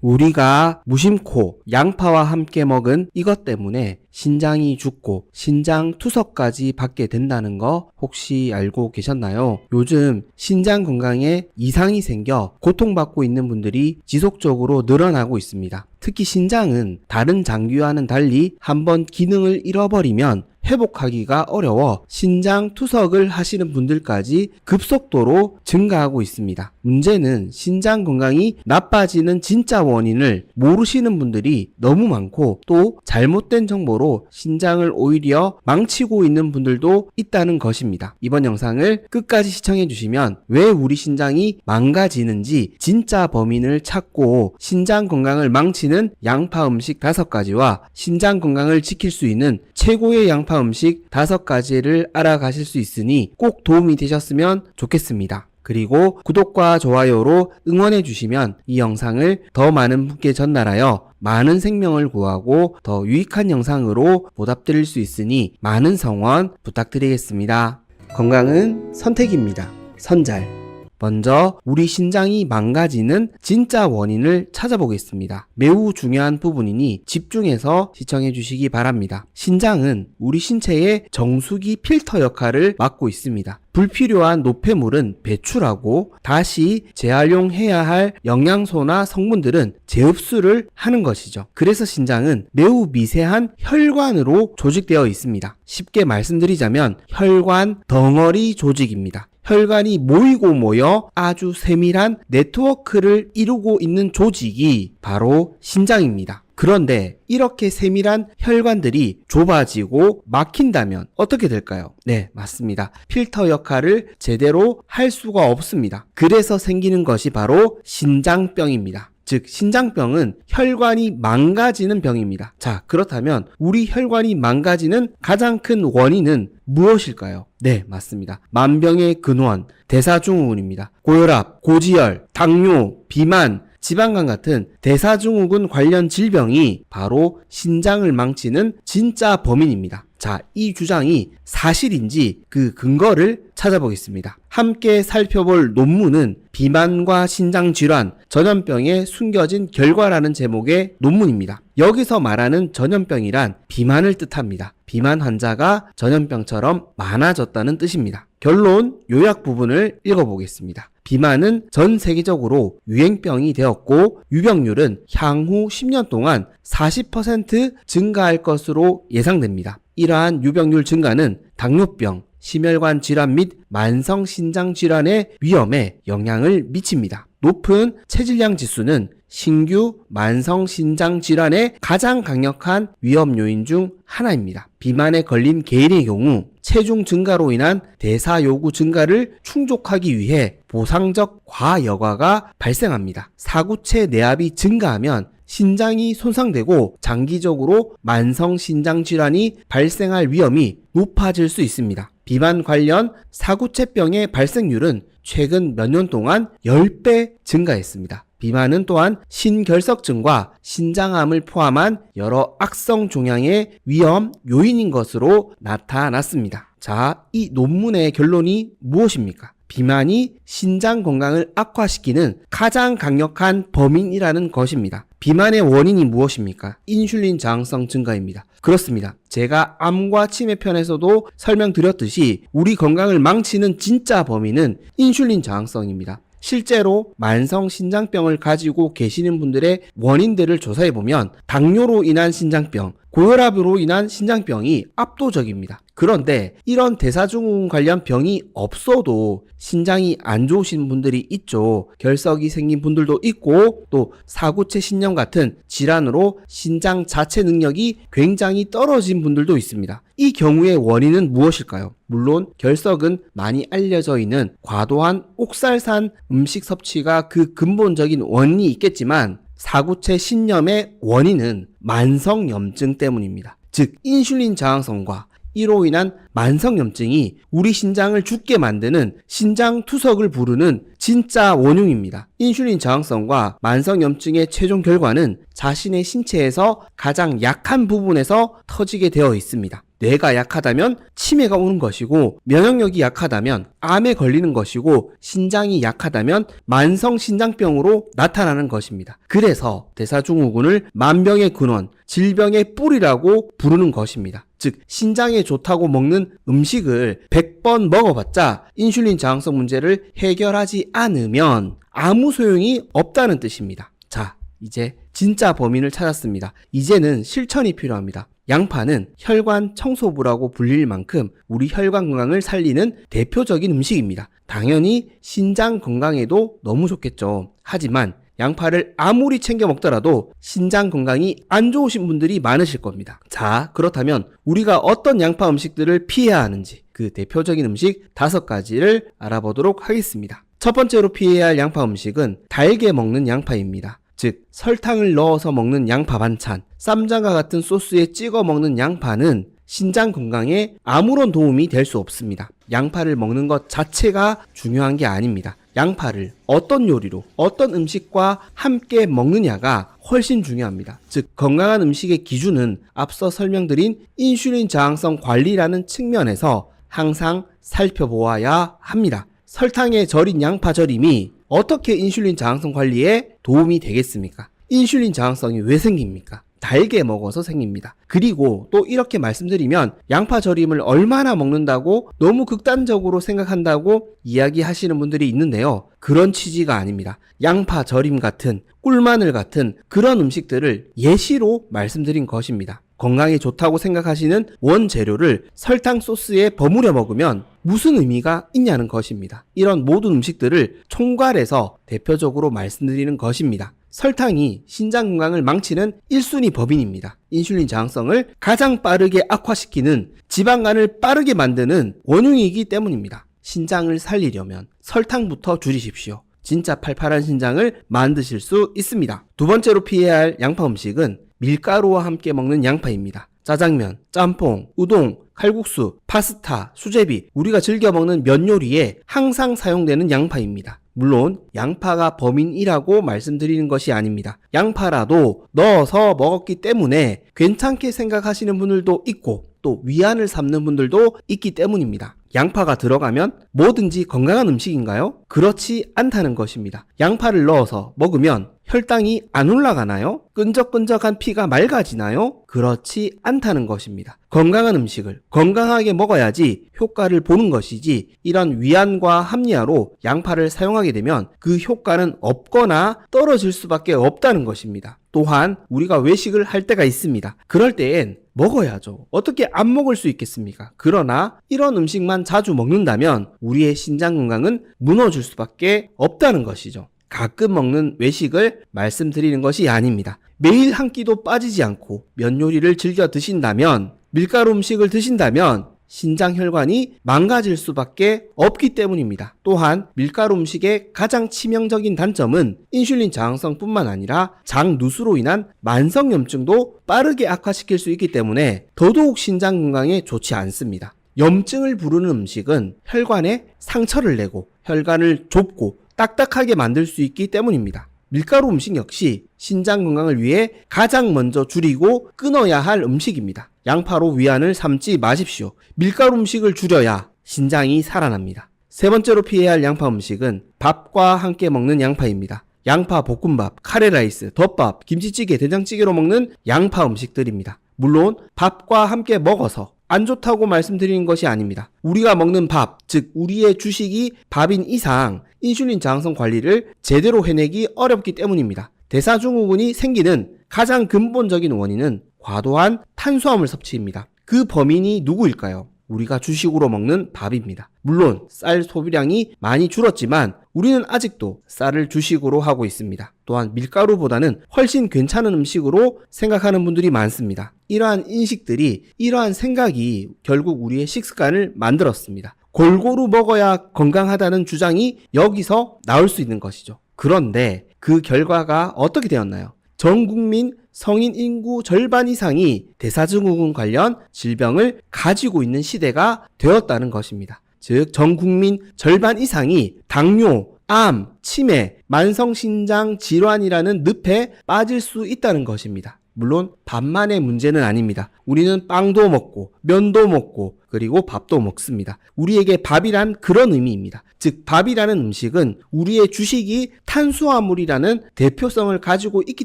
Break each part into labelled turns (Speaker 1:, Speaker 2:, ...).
Speaker 1: 우리가 무심코 양파와 함께 먹은 이것 때문에 신장이 죽고 신장 투석까지 받게 된다는 거 혹시 알고 계셨나요? 요즘 신장 건강에 이상이 생겨 고통받고 있는 분들이 지속적으로 늘어나고 있습니다. 특히 신장은 다른 장기와는 달리 한번 기능을 잃어버리면 회복하기가 어려워 신장 투석을 하시는 분들까지 급속도로 증가하고 있습니다. 문제는 신장 건강이 나빠지는 진짜 원인을 모르시는 분들이 너무 많고 또 잘못된 정보로 신장을 오히려 망치고 있는 분들도 있다는 것입니다. 이번 영상을 끝까지 시청해 주시면 왜 우리 신장이 망가지는지 진짜 범인을 찾고 신장 건강을 망치는 양파 음식 다섯 가지와 신장 건강을 지킬 수 있는 최고의 양파 음식 다섯 가지를 알아가실 수 있으니 꼭 도움이 되셨으면 좋겠습니다. 그리고 구독과 좋아요로 응원해 주시면 이 영상을 더 많은 분께 전달하여 많은 생명을 구하고 더 유익한 영상으로 보답드릴 수 있으니 많은 성원 부탁드리겠습니다. 건강은 선택입니다. 선잘. 먼저 우리 신장이 망가지는 진짜 원인을 찾아보겠습니다. 매우 중요한 부분이니 집중해서 시청해 주시기 바랍니다. 신장은 우리 신체의 정수기 필터 역할을 맡고 있습니다. 불필요한 노폐물은 배출하고 다시 재활용해야 할 영양소나 성분들은 재흡수를 하는 것이죠. 그래서 신장은 매우 미세한 혈관으로 조직되어 있습니다. 쉽게 말씀드리자면 혈관 덩어리 조직입니다. 혈관이 모이고 모여 아주 세밀한 네트워크를 이루고 있는 조직이 바로 신장입니다. 그런데 이렇게 세밀한 혈관들이 좁아지고 막힌다면 어떻게 될까요? 네, 맞습니다. 필터 역할을 제대로 할 수가 없습니다. 그래서 생기는 것이 바로 신장병입니다. 즉, 신장병은 혈관이 망가지는 병입니다. 자, 그렇다면 우리 혈관이 망가지는 가장 큰 원인은 무엇일까요? 네, 맞습니다. 만병의 근원, 대사증후군입니다. 고혈압, 고지혈, 당뇨, 비만, 지방간 같은 대사증후군 관련 질병이 바로 신장을 망치는 진짜 범인입니다. 자, 이 주장이 사실인지 그 근거를 찾아보겠습니다. 함께 살펴볼 논문은 비만과 신장 질환, 전염병의 숨겨진 결과라는 제목의 논문입니다. 여기서 말하는 전염병이란 비만을 뜻합니다. 비만 환자가 전염병처럼 많아졌다는 뜻입니다. 결론 요약 부분을 읽어보겠습니다. 비만은 전 세계적으로 유행병이 되었고 유병률은 향후 10년 동안 40% 증가할 것으로 예상됩니다. 이러한 유병률 증가는 당뇨병, 심혈관 질환 및 만성 신장 질환의 위험에 영향을 미칩니다. 높은 체질량 지수는 신규 만성 신장 질환의 가장 강력한 위험 요인 중 하나입니다. 비만에 걸린 개인의 경우 체중 증가로 인한 대사 요구 증가를 충족하기 위해 보상적 과여과가 발생합니다. 사구체 내압이 증가하면 신장이 손상되고 장기적으로 만성 신장 질환이 발생할 위험이 높아질 수 있습니다. 비만 관련 사구체병의 발생률은 최근 몇 년 동안 10배 증가했습니다. 비만은 또한 신결석증과 신장암을 포함한 여러 악성 종양의 위험 요인인 것으로 나타났습니다. 자, 이 논문의 결론이 무엇입니까? 비만이 신장 건강을 악화시키는 가장 강력한 범인이라는 것입니다. 비만의 원인이 무엇입니까? 인슐린 저항성 증가입니다. 그렇습니다. 제가 암과 치매 편에서도 설명드렸듯이 우리 건강을 망치는 진짜 범인은 인슐린 저항성입니다. 실제로 만성 신장병을 가지고 계시는 분들의 원인들을 조사해 보면 당뇨로 인한 신장병, 고혈압으로 인한 신장병이 압도적입니다. 그런데 이런 대사증후군 관련 병이 없어도 신장이 안 좋으신 분들이 있죠. 결석이 생긴 분들도 있고 또 사구체 신염 같은 질환으로 신장 자체 능력이 굉장히 떨어진 분들도 있습니다. 이 경우의 원인은 무엇일까요? 물론 결석은 많이 알려져 있는 과도한 옥살산 음식 섭취가 그 근본적인 원인이 있겠지만 사구체 신염의 원인은 만성염증 때문입니다. 즉 인슐린 저항성과 이로 인한 만성염증이 우리 신장을 죽게 만드는 신장 투석을 부르는 진짜 원흉입니다. 인슐린 저항성과 만성염증의 최종 결과는 자신의 신체에서 가장 약한 부분에서 터지게 되어 있습니다. 뇌가 약하다면 치매가 오는 것이고 면역력이 약하다면 암에 걸리는 것이고 신장이 약하다면 만성 신장병으로 나타나는 것입니다. 그래서 대사증후군을 만병의 근원, 질병의 뿌리라고 부르는 것입니다. 즉 신장에 좋다고 먹는 음식을 100번 먹어봤자 인슐린 저항성 문제를 해결하지 않으면 아무 소용이 없다는 뜻입니다. 자, 이제 진짜 범인을 찾았습니다. 이제는 실천이 필요합니다. 양파는 혈관 청소부라고 불릴 만큼 우리 혈관 건강을 살리는 대표적인 음식입니다. 당연히 신장 건강에도 너무 좋겠죠. 하지만 양파를 아무리 챙겨 먹더라도 신장 건강이 안 좋으신 분들이 많으실 겁니다. 자, 그렇다면 우리가 어떤 양파 음식들을 피해야 하는지 그 대표적인 음식 다섯 가지를 알아보도록 하겠습니다. 첫 번째로 피해야 할 양파 음식은 달게 먹는 양파입니다. 즉, 설탕을 넣어서 먹는 양파 반찬, 쌈장과 같은 소스에 찍어 먹는 양파는 신장 건강에 아무런 도움이 될 수 없습니다. 양파를 먹는 것 자체가 중요한 게 아닙니다. 양파를 어떤 요리로, 어떤 음식과 함께 먹느냐가 훨씬 중요합니다. 즉, 건강한 음식의 기준은 앞서 설명드린 인슐린 저항성 관리라는 측면에서 항상 살펴보아야 합니다. 설탕에 절인 양파 절임이 어떻게 인슐린 저항성 관리에 도움이 되겠습니까? 인슐린 저항성이 왜 생깁니까? 달게 먹어서 생깁니다. 그리고 또 이렇게 말씀드리면 양파 절임을 얼마나 먹는다고 너무 극단적으로 생각한다고 이야기하시는 분들이 있는데요. 그런 취지가 아닙니다. 양파 절임 같은 꿀마늘 같은 그런 음식들을 예시로 말씀드린 것입니다. 건강에 좋다고 생각하시는 원재료를 설탕 소스에 버무려 먹으면 무슨 의미가 있냐는 것입니다. 이런 모든 음식들을 총괄해서 대표적으로 말씀드리는 것입니다. 설탕이 신장 건강을 망치는 1순위 법인입니다. 인슐린 저항성을 가장 빠르게 악화시키는 지방간을 빠르게 만드는 원흉이기 때문입니다. 신장을 살리려면 설탕부터 줄이십시오. 진짜 팔팔한 신장을 만드실 수 있습니다. 두 번째로 피해야 할 양파 음식은 밀가루와 함께 먹는 양파입니다. 짜장면, 짬뽕, 우동, 칼국수, 파스타, 수제비, 우리가 즐겨 먹는 면 요리에 항상 사용되는 양파입니다. 물론 양파가 범인이라고 말씀드리는 것이 아닙니다. 양파라도 넣어서 먹었기 때문에 괜찮게 생각하시는 분들도 있고 또 위안을 삼는 분들도 있기 때문입니다. 양파가 들어가면 뭐든지 건강한 음식인가요? 그렇지 않다는 것입니다. 양파를 넣어서 먹으면 혈당이 안 올라가나요? 끈적끈적한 피가 맑아지나요? 그렇지 않다는 것입니다. 건강한 음식을 건강하게 먹어야지 효과를 보는 것이지 이런 위안과 합리화로 양파를 사용하게 되면 그 효과는 없거나 떨어질 수밖에 없다는 것입니다. 또한 우리가 외식을 할 때가 있습니다. 그럴 때엔 먹어야죠. 어떻게 안 먹을 수 있겠습니까? 그러나 이런 음식만 자주 먹는다면 우리의 신장 건강은 무너질 수밖에 없다는 것이죠. 가끔 먹는 외식을 말씀드리는 것이 아닙니다. 매일 한 끼도 빠지지 않고 면 요리를 즐겨 드신다면 밀가루 음식을 드신다면 신장 혈관이 망가질 수밖에 없기 때문입니다. 또한 밀가루 음식의 가장 치명적인 단점은 인슐린 저항성뿐만 아니라 장 누수로 인한 만성 염증도 빠르게 악화시킬 수 있기 때문에 더더욱 신장 건강에 좋지 않습니다. 염증을 부르는 음식은 혈관에 상처를 내고 혈관을 좁고 딱딱하게 만들 수 있기 때문입니다. 밀가루 음식 역시 신장 건강을 위해 가장 먼저 줄이고 끊어야 할 음식입니다. 양파로 위안을 삼지 마십시오. 밀가루 음식을 줄여야 신장이 살아납니다. 세 번째로 피해야 할 양파 음식은 밥과 함께 먹는 양파입니다. 양파 볶음밥, 카레라이스, 덮밥, 김치찌개, 된장찌개로 먹는 양파 음식들입니다. 물론 밥과 함께 먹어서 안 좋다고 말씀드리는 것이 아닙니다. 우리가 먹는 밥, 즉 우리의 주식이 밥인 이상 인슐린 저항성 관리를 제대로 해내기 어렵기 때문입니다. 대사증후군이 생기는 가장 근본적인 원인은 과도한 탄수화물 섭취입니다. 그 범인이 누구일까요? 우리가 주식으로 먹는 밥입니다. 물론 쌀 소비량이 많이 줄었지만 우리는 아직도 쌀을 주식으로 하고 있습니다. 또한 밀가루보다는 훨씬 괜찮은 음식으로 생각하는 분들이 많습니다. 이러한 인식들이 이러한 생각이 결국 우리의 식습관을 만들었습니다. 골고루 먹어야 건강하다는 주장이 여기서 나올 수 있는 것이죠. 그런데 그 결과가 어떻게 되었나요? 전 국민 성인 인구 절반 이상이 대사증후군 관련 질병을 가지고 있는 시대가 되었다는 것입니다. 즉, 전 국민 절반 이상이 당뇨, 암, 치매, 만성신장 질환이라는 늪에 빠질 수 있다는 것입니다. 물론 밥만의 문제는 아닙니다. 우리는 빵도 먹고 면도 먹고 그리고 밥도 먹습니다. 우리에게 밥이란 그런 의미입니다. 즉 밥이라는 음식은 우리의 주식이 탄수화물이라는 대표성을 가지고 있기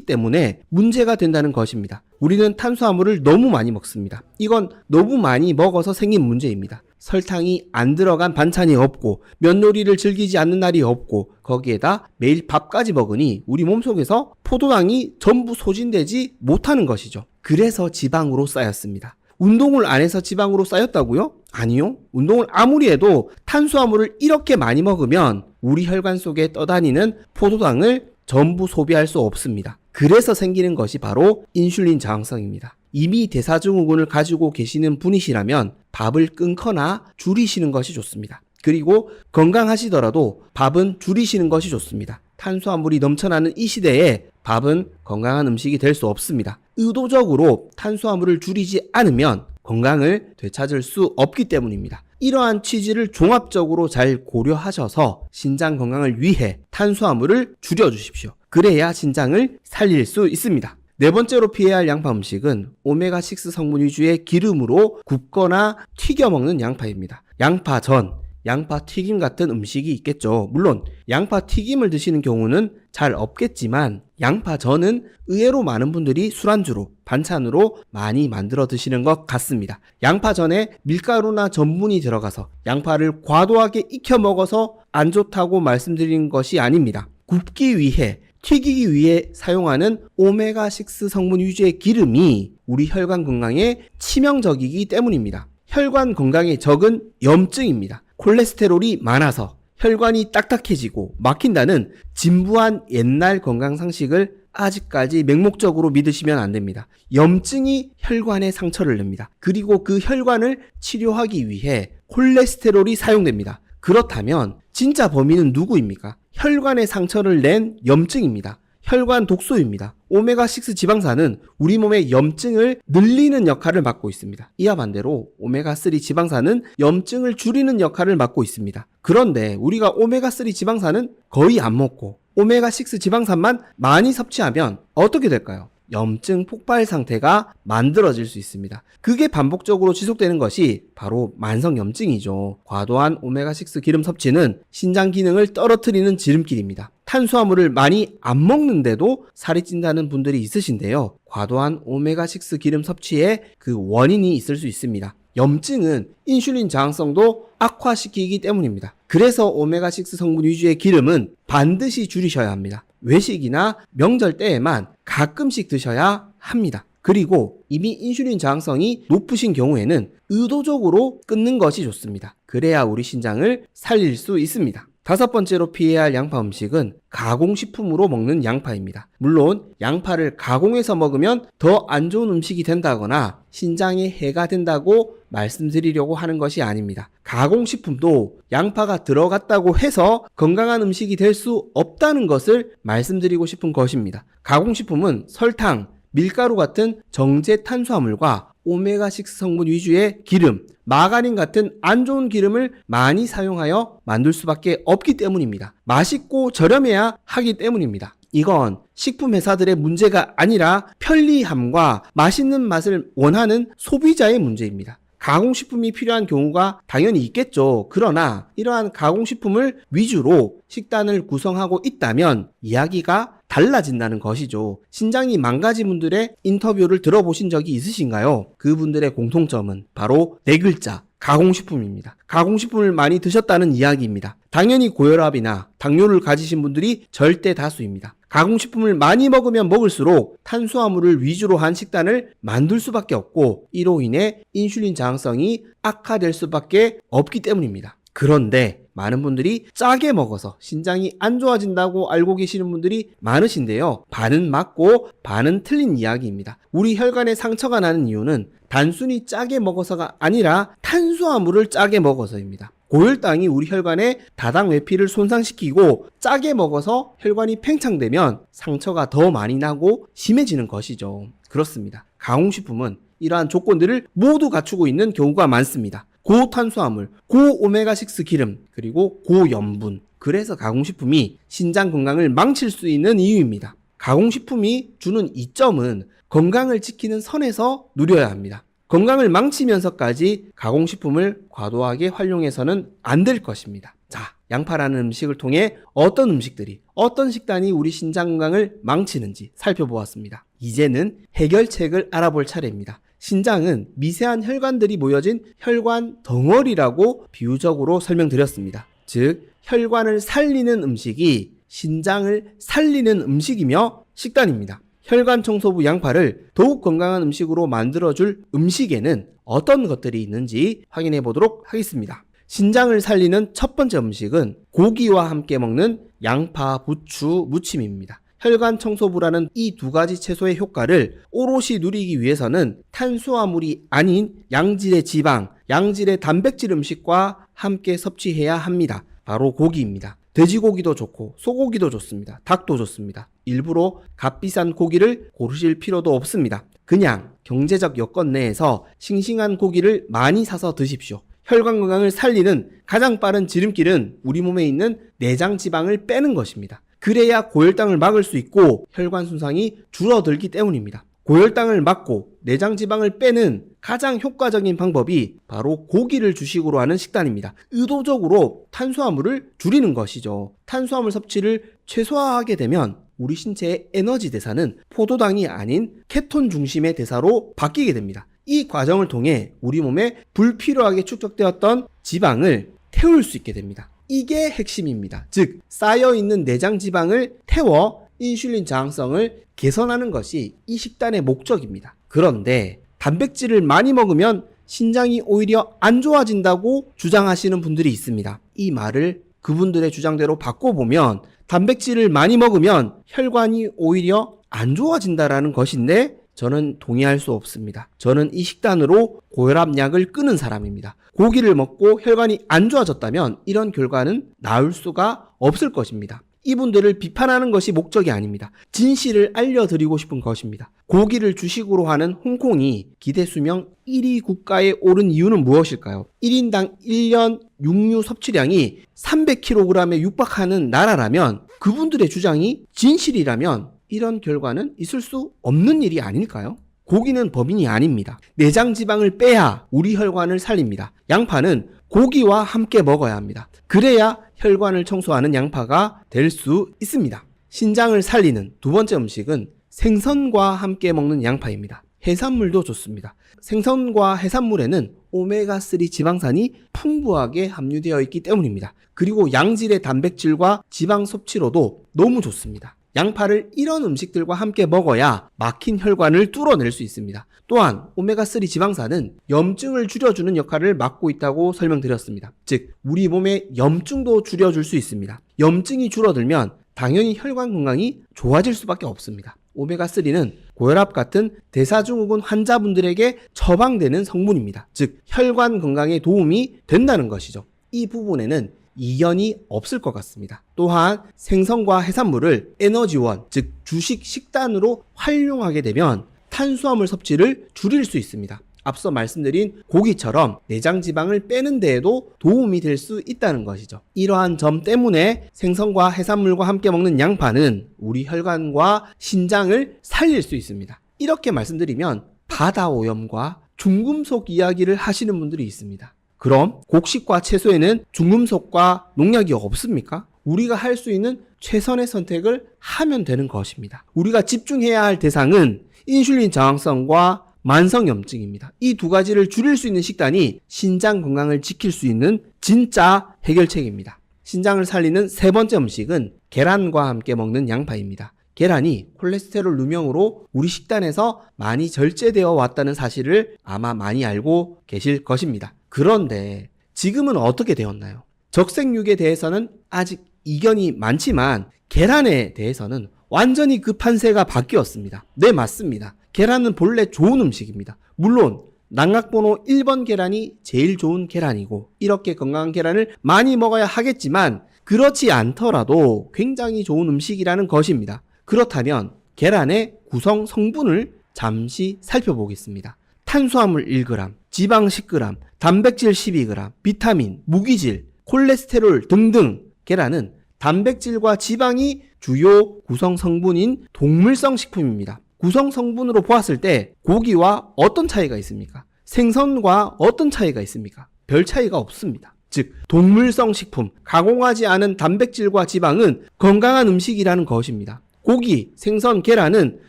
Speaker 1: 때문에 문제가 된다는 것입니다. 우리는 탄수화물을 너무 많이 먹습니다. 이건 너무 많이 먹어서 생긴 문제입니다. 설탕이 안 들어간 반찬이 없고 면 요리를 즐기지 않는 날이 없고 거기에다 매일 밥까지 먹으니 우리 몸속에서 포도당이 전부 소진되지 못하는 것이죠. 그래서 지방으로 쌓였습니다. 운동을 안 해서 지방으로 쌓였다고요? 아니요. 운동을 아무리 해도 탄수화물을 이렇게 많이 먹으면 우리 혈관 속에 떠다니는 포도당을 전부 소비할 수 없습니다. 그래서 생기는 것이 바로 인슐린 저항성입니다. 이미 대사증후군을 가지고 계시는 분이시라면 밥을 끊거나 줄이시는 것이 좋습니다. 그리고 건강하시더라도 밥은 줄이시는 것이 좋습니다. 탄수화물이 넘쳐나는 이 시대에 밥은 건강한 음식이 될 수 없습니다. 의도적으로 탄수화물을 줄이지 않으면 건강을 되찾을 수 없기 때문입니다. 이러한 취지를 종합적으로 잘 고려하셔서 신장 건강을 위해 탄수화물을 줄여주십시오. 그래야 신장을 살릴 수 있습니다. 네 번째로 피해야 할 양파 음식은 오메가6 성분 위주의 기름으로 굽거나 튀겨 먹는 양파입니다. 양파전, 양파 튀김 같은 음식이 있겠죠. 물론 양파 튀김을 드시는 경우는 잘 없겠지만 양파전은 의외로 많은 분들이 술안주로 반찬으로 많이 만들어 드시는 것 같습니다. 양파전에 밀가루나 전분이 들어가서 양파를 과도하게 익혀 먹어서 안 좋다고 말씀드린 것이 아닙니다. 굽기 위해 튀기기 위해 사용하는 오메가6 성분 위주의 기름이 우리 혈관 건강에 치명적이기 때문입니다. 혈관 건강에 적은 염증입니다. 콜레스테롤이 많아서 혈관이 딱딱해지고 막힌다는 진부한 옛날 건강 상식을 아직까지 맹목적으로 믿으시면 안 됩니다. 염증이 혈관에 상처를 냅니다. 그리고 그 혈관을 치료하기 위해 콜레스테롤이 사용됩니다. 그렇다면 진짜 범인은 누구입니까? 혈관에 상처를 낸 염증입니다. 혈관 독소입니다. 오메가6 지방산은 우리 몸의 염증을 늘리는 역할을 맡고 있습니다. 이와 반대로 오메가3 지방산은 염증을 줄이는 역할을 맡고 있습니다. 그런데 우리가 오메가3 지방산은 거의 안 먹고 오메가6 지방산만 많이 섭취하면 어떻게 될까요? 염증 폭발 상태가 만들어질 수 있습니다. 그게 반복적으로 지속되는 것이 바로 만성 염증이죠. 과도한 오메가6 기름 섭취는 신장 기능을 떨어뜨리는 지름길입니다. 탄수화물을 많이 안 먹는데도 살이 찐다는 분들이 있으신데요. 과도한 오메가6 기름 섭취에 그 원인이 있을 수 있습니다. 염증은 인슐린 저항성도 악화시키기 때문입니다. 그래서 오메가6 성분 위주의 기름은 반드시 줄이셔야 합니다. 외식이나 명절 때에만 가끔씩 드셔야 합니다. 그리고 이미 인슐린 저항성이 높으신 경우에는 의도적으로 끊는 것이 좋습니다. 그래야 우리 신장을 살릴 수 있습니다. 다섯 번째로 피해야 할 양파 음식은 가공식품으로 먹는 양파입니다. 물론 양파를 가공해서 먹으면 더 안 좋은 음식이 된다거나 신장에 해가 된다고 말씀드리려고 하는 것이 아닙니다. 가공식품도 양파가 들어갔다고 해서 건강한 음식이 될 수 없다는 것을 말씀드리고 싶은 것입니다. 가공식품은 설탕, 밀가루 같은 정제 탄수화물과 오메가6 성분 위주의 기름, 마가린 같은 안 좋은 기름을 많이 사용하여 만들 수밖에 없기 때문입니다. 맛있고 저렴해야 하기 때문입니다. 이건 식품 회사들의 문제가 아니라 편리함과 맛있는 맛을 원하는 소비자의 문제입니다. 가공식품이 필요한 경우가 당연히 있겠죠. 그러나 이러한 가공식품을 위주로 식단을 구성하고 있다면 이야기가 달라진다는 것이죠. 신장이 망가진 분들의 인터뷰를 들어보신 적이 있으신가요? 그분들의 공통점은 바로 네 글자. 가공식품입니다. 가공식품을 많이 드셨다는 이야기입니다. 당연히 고혈압이나 당뇨를 가지신 분들이 절대 다수입니다. 가공식품을 많이 먹으면 먹을수록 탄수화물을 위주로 한 식단을 만들 수밖에 없고 이로 인해 인슐린 저항성이 악화될 수밖에 없기 때문입니다. 그런데 많은 분들이 짜게 먹어서 신장이 안 좋아진다고 알고 계시는 분들이 많으신데요. 반은 맞고 반은 틀린 이야기입니다. 우리 혈관에 상처가 나는 이유는 단순히 짜게 먹어서가 아니라 탄수화물을 짜게 먹어서입니다. 고혈당이 우리 혈관의 다당 외피를 손상시키고 짜게 먹어서 혈관이 팽창되면 상처가 더 많이 나고 심해지는 것이죠. 그렇습니다. 가공식품은 이러한 조건들을 모두 갖추고 있는 경우가 많습니다. 고탄수화물, 고오메가6 기름, 그리고 고염분. 그래서 가공식품이 신장 건강을 망칠 수 있는 이유입니다. 가공식품이 주는 이점은 건강을 지키는 선에서 누려야 합니다. 건강을 망치면서까지 가공식품을 과도하게 활용해서는 안 될 것입니다. 자, 양파라는 음식을 통해 어떤 음식들이, 어떤 식단이 우리 신장 건강을 망치는지 살펴보았습니다. 이제는 해결책을 알아볼 차례입니다. 신장은 미세한 혈관들이 모여진 혈관 덩어리라고 비유적으로 설명드렸습니다. 즉, 혈관을 살리는 음식이 신장을 살리는 음식이며 식단입니다. 혈관 청소부 양파를 더욱 건강한 음식으로 만들어줄 음식에는 어떤 것들이 있는지 확인해 보도록 하겠습니다. 신장을 살리는 첫 번째 음식은 고기와 함께 먹는 양파, 부추, 무침입니다. 혈관 청소부라는 이 두 가지 채소의 효과를 오롯이 누리기 위해서는 탄수화물이 아닌 양질의 지방, 양질의 단백질 음식과 함께 섭취해야 합니다. 바로 고기입니다. 돼지고기도 좋고 소고기도 좋습니다. 닭도 좋습니다. 일부러 값비싼 고기를 고르실 필요도 없습니다. 그냥 경제적 여건 내에서 싱싱한 고기를 많이 사서 드십시오. 혈관 건강을 살리는 가장 빠른 지름길은 우리 몸에 있는 내장 지방을 빼는 것입니다. 그래야 고혈당을 막을 수 있고 혈관 손상이 줄어들기 때문입니다. 고혈당을 막고 내장 지방을 빼는 가장 효과적인 방법이 바로 고기를 주식으로 하는 식단입니다. 의도적으로 탄수화물을 줄이는 것이죠. 탄수화물 섭취를 최소화하게 되면 우리 신체의 에너지 대사는 포도당이 아닌 케톤 중심의 대사로 바뀌게 됩니다. 이 과정을 통해 우리 몸에 불필요하게 축적되었던 지방을 태울 수 있게 됩니다. 이게 핵심입니다. 즉, 쌓여있는 내장 지방을 태워 인슐린 저항성을 개선하는 것이 이 식단의 목적입니다. 그런데 단백질을 많이 먹으면 신장이 오히려 안 좋아진다고 주장하시는 분들이 있습니다. 이 말을 그분들의 주장대로 바꿔보면 단백질을 많이 먹으면 혈관이 오히려 안 좋아진다라는 것인데 저는 동의할 수 없습니다. 저는 이 식단으로 고혈압약을 끊은 사람입니다. 고기를 먹고 혈관이 안 좋아졌다면 이런 결과는 나올 수가 없을 것입니다. 이분들을 비판하는 것이 목적이 아닙니다. 진실을 알려드리고 싶은 것입니다. 고기를 주식으로 하는 홍콩이 기대 수명 1위 국가에 오른 이유는 무엇일까요? 1인당 1년 육류 섭취량이 300kg에 육박하는 나라라면 그분들의 주장이 진실이라면 이런 결과는 있을 수 없는 일이 아닐까요? 고기는 범인이 아닙니다. 내장 지방을 빼야 우리 혈관을 살립니다. 양파는 고기와 함께 먹어야 합니다. 그래야 혈관을 청소하는 양파가 될 수 있습니다. 신장을 살리는 두 번째 음식은 생선과 함께 먹는 양파입니다. 해산물도 좋습니다. 생선과 해산물에는 오메가3 지방산이 풍부하게 함유되어 있기 때문입니다. 그리고 양질의 단백질과 지방 섭취로도 너무 좋습니다. 양파를 이런 음식들과 함께 먹어야 막힌 혈관을 뚫어낼 수 있습니다. 또한 오메가3 지방산은 염증을 줄여주는 역할을 맡고 있다고 설명드렸습니다. 즉, 우리 몸의 염증도 줄여줄 수 있습니다. 염증이 줄어들면 당연히 혈관 건강이 좋아질 수밖에 없습니다. 오메가3는 고혈압 같은 대사증후군 환자분들에게 처방되는 성분입니다. 즉, 혈관 건강에 도움이 된다는 것이죠. 이 부분에는 이견이 없을 것 같습니다. 또한 생선과 해산물을 에너지원, 즉 주식 식단으로 활용하게 되면 탄수화물 섭취를 줄일 수 있습니다. 앞서 말씀드린 고기처럼 내장 지방을 빼는 데에도 도움이 될 수 있다는 것이죠. 이러한 점 때문에 생선과 해산물과 함께 먹는 양파는 우리 혈관과 신장을 살릴 수 있습니다. 이렇게 말씀드리면 바다 오염과 중금속 이야기를 하시는 분들이 있습니다. 그럼 곡식과 채소에는 중금속과 농약이 없습니까? 우리가 할 수 있는 최선의 선택을 하면 되는 것입니다. 우리가 집중해야 할 대상은 인슐린 저항성과 만성염증입니다. 이 두 가지를 줄일 수 있는 식단이 신장 건강을 지킬 수 있는 진짜 해결책입니다. 신장을 살리는 세 번째 음식은 계란과 함께 먹는 양파입니다. 계란이 콜레스테롤 누명으로 우리 식단에서 많이 절제되어 왔다는 사실을 아마 많이 알고 계실 것입니다. 그런데 지금은 어떻게 되었나요? 적색육에 대해서는 아직 이견이 많지만 계란에 대해서는 완전히 그 판세가 바뀌었습니다. 네, 맞습니다. 계란은 본래 좋은 음식입니다. 물론 낙락번호 1번 계란이 제일 좋은 계란이고 이렇게 건강한 계란을 많이 먹어야 하겠지만 그렇지 않더라도 굉장히 좋은 음식이라는 것입니다. 그렇다면 계란의 구성 성분을 잠시 살펴보겠습니다. 탄수화물 1g, 지방 10g, 단백질 12g, 비타민, 무기질, 콜레스테롤 등등 계란은 단백질과 지방이 주요 구성 성분인 동물성 식품입니다. 구성 성분으로 보았을 때 고기와 어떤 차이가 있습니까? 생선과 어떤 차이가 있습니까? 별 차이가 없습니다. 즉, 동물성 식품, 가공하지 않은 단백질과 지방은 건강한 음식이라는 것입니다. 고기, 생선, 계란은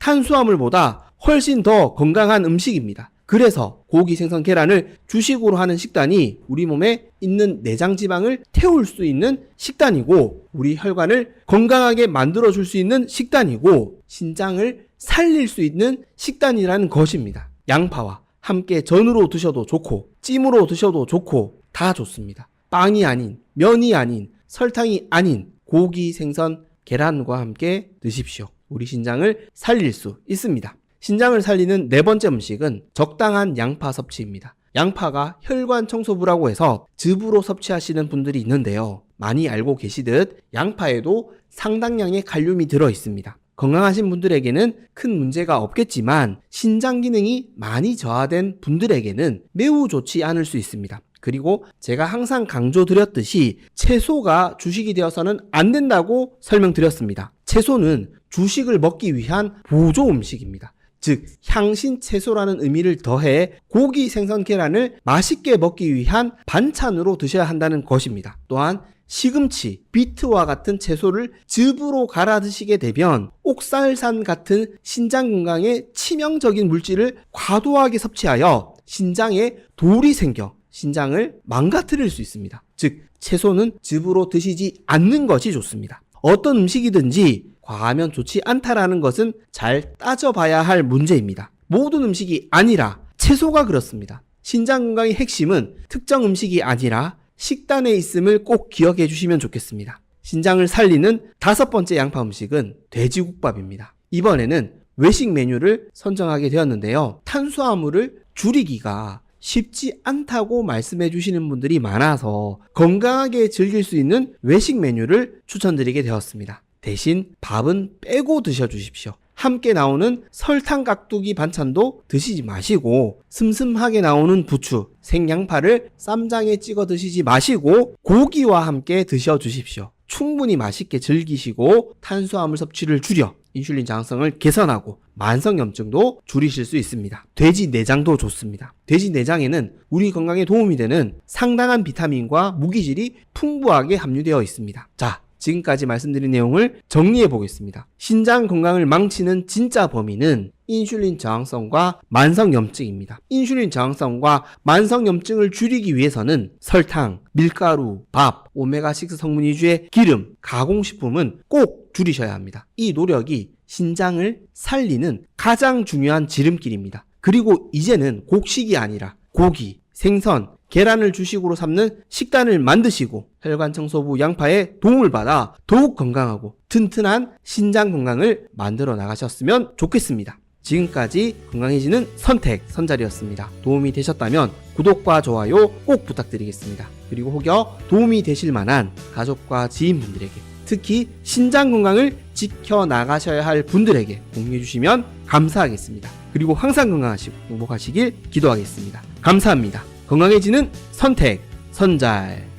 Speaker 1: 탄수화물보다 훨씬 더 건강한 음식입니다. 그래서 고기, 생선, 계란을 주식으로 하는 식단이 우리 몸에 있는 내장 지방을 태울 수 있는 식단이고 우리 혈관을 건강하게 만들어 줄 수 있는 식단이고 신장을 살릴 수 있는 식단이라는 것입니다. 양파와 함께 전으로 드셔도 좋고 찜으로 드셔도 좋고 다 좋습니다. 빵이 아닌 면이 아닌 설탕이 아닌 고기, 생선, 계란과 함께 드십시오. 우리 신장을 살릴 수 있습니다. 신장을 살리는 네 번째 음식은 적당한 양파 섭취입니다. 양파가 혈관 청소부라고 해서 즙으로 섭취하시는 분들이 있는데요. 많이 알고 계시듯 양파에도 상당량의 칼륨이 들어 있습니다. 건강하신 분들에게는 큰 문제가 없겠지만 신장 기능이 많이 저하된 분들에게는 매우 좋지 않을 수 있습니다. 그리고 제가 항상 강조드렸듯이 채소가 주식이 되어서는 안 된다고 설명드렸습니다. 채소는 주식을 먹기 위한 보조 음식입니다. 즉 향신 채소라는 의미를 더해 고기, 생선, 계란을 맛있게 먹기 위한 반찬으로 드셔야 한다는 것입니다. 또한 시금치, 비트와 같은 채소를 즙으로 갈아 드시게 되면 옥살산 같은 신장 건강에 치명적인 물질을 과도하게 섭취하여 신장에 돌이 생겨 신장을 망가뜨릴 수 있습니다. 즉 채소는 즙으로 드시지 않는 것이 좋습니다. 어떤 음식이든지 과하면 좋지 않다라는 것은 잘 따져봐야 할 문제입니다. 모든 음식이 아니라 채소가 그렇습니다. 신장 건강의 핵심은 특정 음식이 아니라 식단에 있음을 꼭 기억해 주시면 좋겠습니다. 신장을 살리는 다섯 번째 양파 음식은 돼지국밥입니다. 이번에는 외식 메뉴를 선정하게 되었는데요. 탄수화물을 줄이기가 쉽지 않다고 말씀해 주시는 분들이 많아서 건강하게 즐길 수 있는 외식 메뉴를 추천드리게 되었습니다. 대신 밥은 빼고 드셔 주십시오. 함께 나오는 설탕 깍두기 반찬도 드시지 마시고 슴슴하게 나오는 부추, 생양파를 쌈장에 찍어 드시지 마시고 고기와 함께 드셔 주십시오. 충분히 맛있게 즐기시고 탄수화물 섭취를 줄여 인슐린 저항성을 개선하고 만성염증도 줄이실 수 있습니다. 돼지 내장도 좋습니다. 돼지 내장에는 우리 건강에 도움이 되는 상당한 비타민과 무기질이 풍부하게 함유되어 있습니다. 자, 지금까지 말씀드린 내용을 정리해 보겠습니다. 신장 건강을 망치는 진짜 범인은 인슐린 저항성과 만성 염증입니다. 인슐린 저항성과 만성 염증을 줄이기 위해서는 설탕, 밀가루, 밥, 오메가6 성분 위주의 기름, 가공식품은 꼭 줄이셔야 합니다. 이 노력이 신장을 살리는 가장 중요한 지름길입니다. 그리고 이제는 곡식이 아니라 고기, 생선, 계란을 주식으로 삼는 식단을 만드시고 혈관 청소부 양파에 도움을 받아 더욱 건강하고 튼튼한 신장 건강을 만들어 나가셨으면 좋겠습니다. 지금까지 건강해지는 선택 선자리였습니다. 도움이 되셨다면 구독과 좋아요 꼭 부탁드리겠습니다. 그리고 혹여 도움이 되실 만한 가족과 지인분들에게 특히 신장 건강을 지켜 나가셔야 할 분들에게 공유해 주시면 감사하겠습니다. 그리고 항상 건강하시고 행복하시길 기도하겠습니다. 감사합니다. 건강해지는 선택 선잘